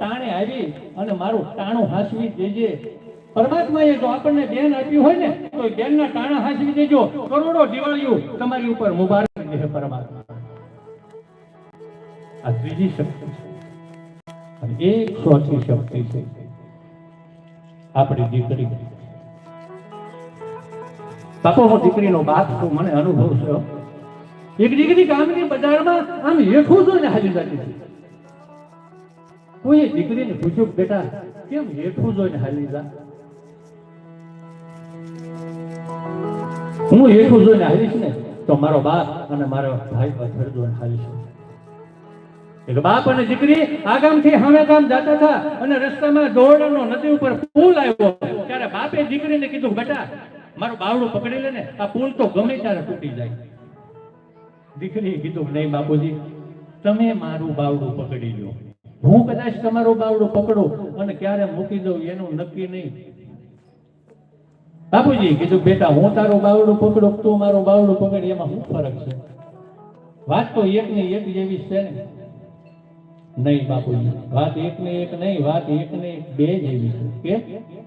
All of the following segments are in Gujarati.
ટાણે આવી અને મારું ટાણું હાસવી દેજે. પરમાત્માએ જો આપણને બેન આપ્યું હોય ને, તો બેનના ટાણા હાસવી દેજો. કરોડો દિવાળીઓ તમારી ઉપર મુબારક દે પરમાત્મા. આ ત્રીજી શક્તિ છે. અને એક ચોથી શક્તિ છે. આપણી દીકરી. બાપો, હું દીકરીનો બાપ છું, મને અનુભવ છે. એક દીકરી ગામની બજારમાં આમ હેઠું જોઈને હાલી જતી કોઈ દીકરીને પૂછ્યું બેટા, કેમ હેઠું જોઈને હાલી જા? હું હેઠું જોઈને હાલીશ ને, તો મારો બાપ અને મારો ભાઈ પાછળ જોઈને હાલીશ. એટલે બાપ અને દીકરી આગામથી હવે ગામ જતા હતા અને રસ્તામાં દોરડાનો નદી ઉપર પુલ આવ્યો. ત્યારે બાપે દીકરીને કીધું, બેટા, મારું બાવડું પકડી લે ને, આ પુલ તો ગમે ત્યારે તૂટી જાય. દીકરીએ કીધું, નહીં બાપુજી, તમે મારું બાવડું પકડી લો. હું કદાચ તમારો બાવડો પકડું અને ક્યારે મૂકી દઉં એનું નક્કી નહીં. બાપુજી કીધું, બેટા, હું તારો બાવડો પકડો, તું મારો બાવડો પકડ, એમાં શું ફરક છે? વાત તો એક ને એક જેવી છે ને. નહીં, બાપુજી, વાત એક ને એક નહીં, વાત એક ને એક બે જેવી છે. કે?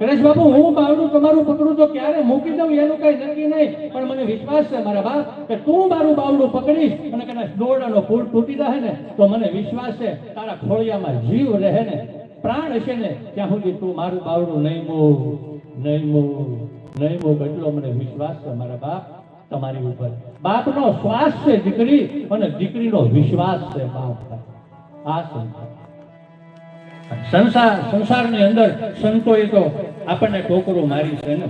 ગણેશ બાપુ, હું બાવડું તમારું પકડું તો ક્યારે મૂકી દઉં એનું કઈ નક્કી નહીં. પણ મને વિશ્વાસ છે મારા બાપ કે તું મારું બાવડું પકડીશ અને દોરડાનો પૂર તૂટી જાય ને, તો મને વિશ્વાસ છે, તારા ખોળિયામાં જીવ રહે ને, પ્રાણ હશે ને, ત્યાં સુધી તું મારું બાવડું નહીં મો નહીં મો નહીં મો એટલો મને વિશ્વાસ છે મારા બાપ, તમારી ઉપર. બાપનો શ્વાસ છે દીકરી, અને દીકરીનો વિશ્વાસ છે બાપ આ સંસાર. સંસાર, સંસારની અંદર સંતોએ તો આપણને ટોકરો મારી છે ને.